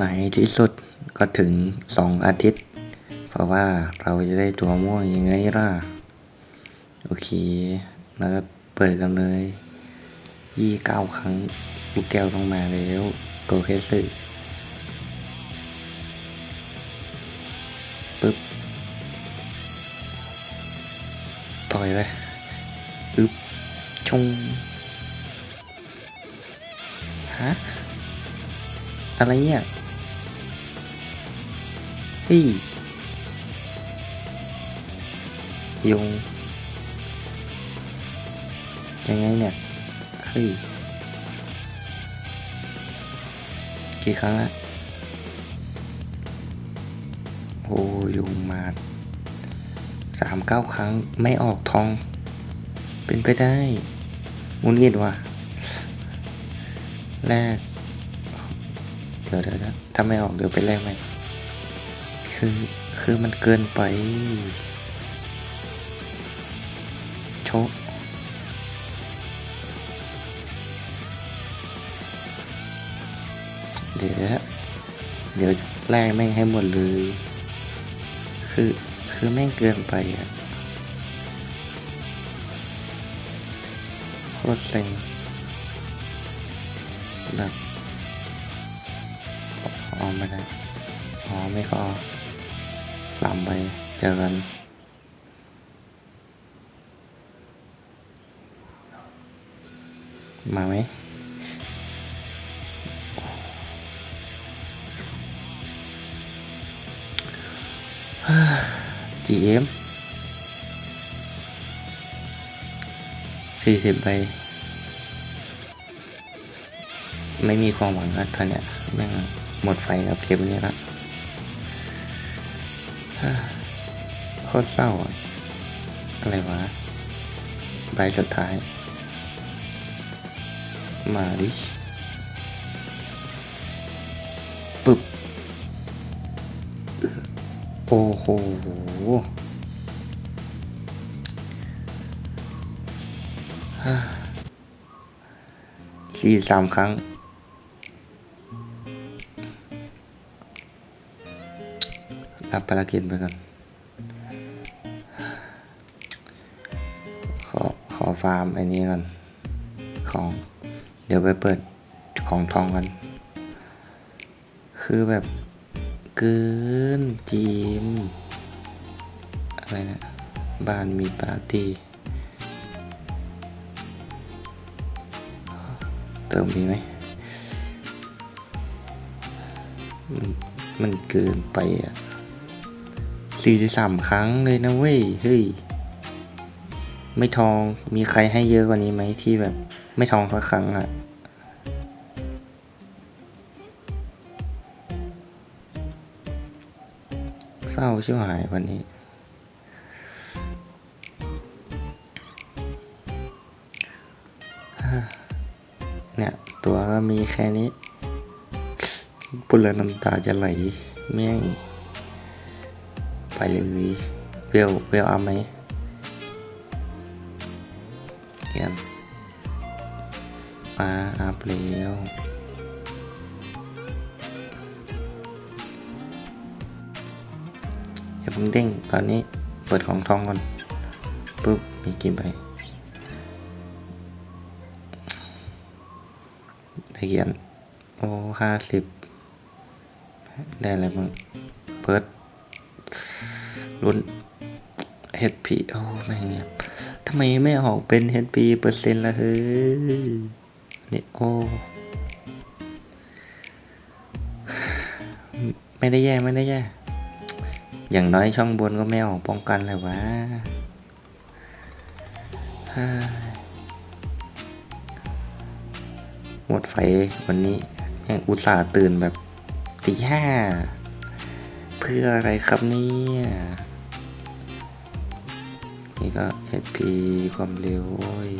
ในที่สุดก็ถึงสองอาทิตย์ เพราะว่าเราจะได้ตัวม่วงยังไงล่ะ โอเค แล้วก็เปิดกันเลยยี่เก้าครั้งลูกแก้วต้องมาแล้วโกเคสึปึ๊บ ต่อยไปอึ๊บชงฮะ อะไรเนี่ย เฮ้ยยงยังไงเนี่ยเฮ้ยกี่ครั้งละโอ้ยุงมาสามเก้าครั้งไม่ออกทอง เป็นไปได้มุนงิดว่ะแรกเดี๋ยวเดี๋ยวเดี๋ยวถ้าไม่ออกเดี๋ยวไปแรกไหม คือ คือมันเกินไป โชกเดี๋ยวเดี๋ยวแรกแม่งให้หมดเลย คือ คือแม่งเกินไปอะโคตรเซ็งแบบอ๋อไม่ได้อ๋อไม่ก็ สามใบเจอกันมาไหม GM สี่สิบใบ ไม่มีความหวังแล้วตอนเนี้ยแม่งหมดไฟกับเกมนี้และฮ่า โคตรเศร้าอะอะไรวะ ใบสุดท้าย มาดิปึ๊บโอ้โหสี่สามครั้ง รับภารกิจไปก่อน ขอขอฟาร์มอ้นี้ก่อน ของ เดี๋ยวไปเปิดของทองกัน คือแบบเกินจีม อะไรนะ บ้านมีปาร์ตี้เติมดีไหม มันมันเกินไปอะ สี่สามครั้งเลยนะเว้ย เฮ้ย ไม่ทอง มีใครให้เยอะกว่านี้ไหมที่แบบ ไม่ทองสักครั้งอะเศร้าชิบหายวันนี้ เนี่ย ตัวก็มีแค่นี้ปุระน้ำตาจะไหลแม่ง ไปเลยเวลเวลเอาไหมเขียนมาอัพแล้วอย่าเพิ่งเด้งตอนนี้เปิดของทองก่อนปุ๊บมีกี่ใบตะเกียนโอ้ห้าสิบได้อะไรบ้างเพิร์ด รุ่น HP โอ้แม่งเนี่ยทำไมไม่ออกเป็น HP เปอร์เซ็นต์ละเฮ้ยนี่โอ้ไม่ได้แย่ไม่ได้แย่ อย่างน้อยช่องบนก็ไม่ออกป้องกันเลยวะหมดไฟวันนี้แม่งอุตส่าห์ตื่นแบบตีห้า เพื่ออะไรครับเนี่ย นี่ก็ HP ความเร็ว โอ้ย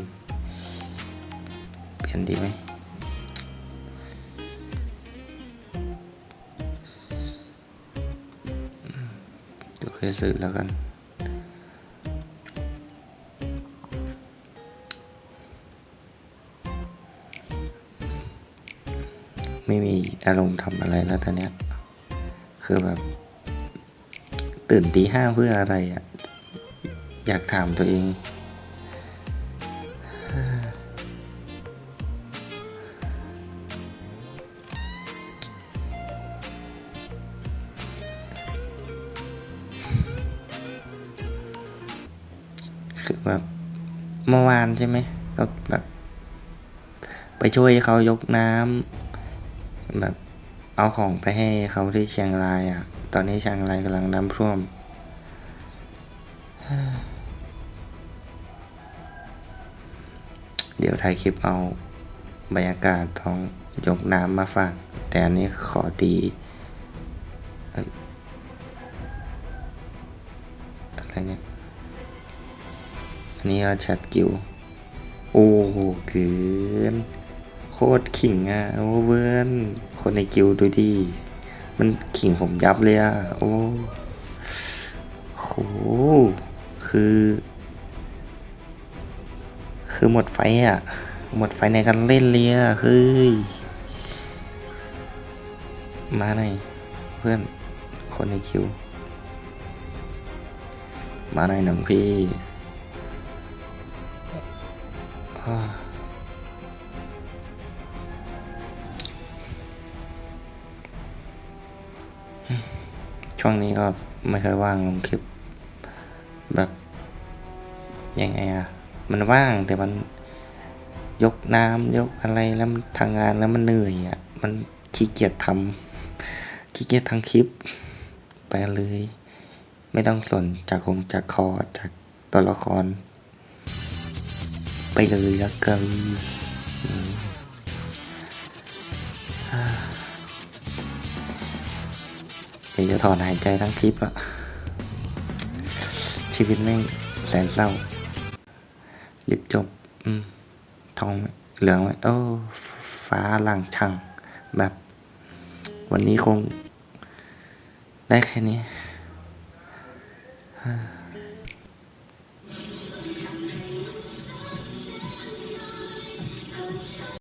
เปลี่ยนดีไหมเดี๋ยวเคยซื้อแล้วกันไม่ไม่มีอารมณ์ทำอะไรแล้วตอนเนี้ย คือแบบ ตื่นตีห้าเพื่ออะไรอะ่ะ อยากถามตัวเอง คือแบบเมื่อวานใช่ไหมก็แบบ ไปช่วยเขายกน้ำแบบเอาของไปให้เขาที่เชียงรายอะ ตอนนี้เชียงรายกำลังน้ำท่วม เดี๋ยวถ่ายคลิปเอาบรรยากาศท้องยกน้ำมาฝาก แต่อันนี้ขอตีอะไรเนี่ย อันนี้ก็แชทกิว โอ้โหเกิน โคตรขิงอะ โอ้เพื่อนคนในกิวดูดิ มันขิงผมยับเลยอะ โอ้โหคือ คือหมดไฟอะ หมดไฟในการเล่นเลยอะเฮ้ยมาหน่อยเพื่อนคนในคิว มาหน่อยหนึ่งพี่ช่วงนี้ก็ไม่ค่อยว่างลงคลิป แบบ ยังไงอะ มันว่างแต่มันยกน้ำยกอะไรแล้วมันทางงานแล้วมันเหนื่อยอะมันขี้เกียจทำขี้เกียจทางคลิป ไปเลย ไม่ต้องสนจากคงจากคอจากตัวละคร ไปเลยแล้วกันเดี๋ยวจะถอนหายใจทั้งคลิปอะชีวิตแม่งแสนเศร้า ลิบจบ อืมทองเหลืองไว้โอ้ฟ้าหลังช่าง แบบ วันนี้คง ได้แค่นี้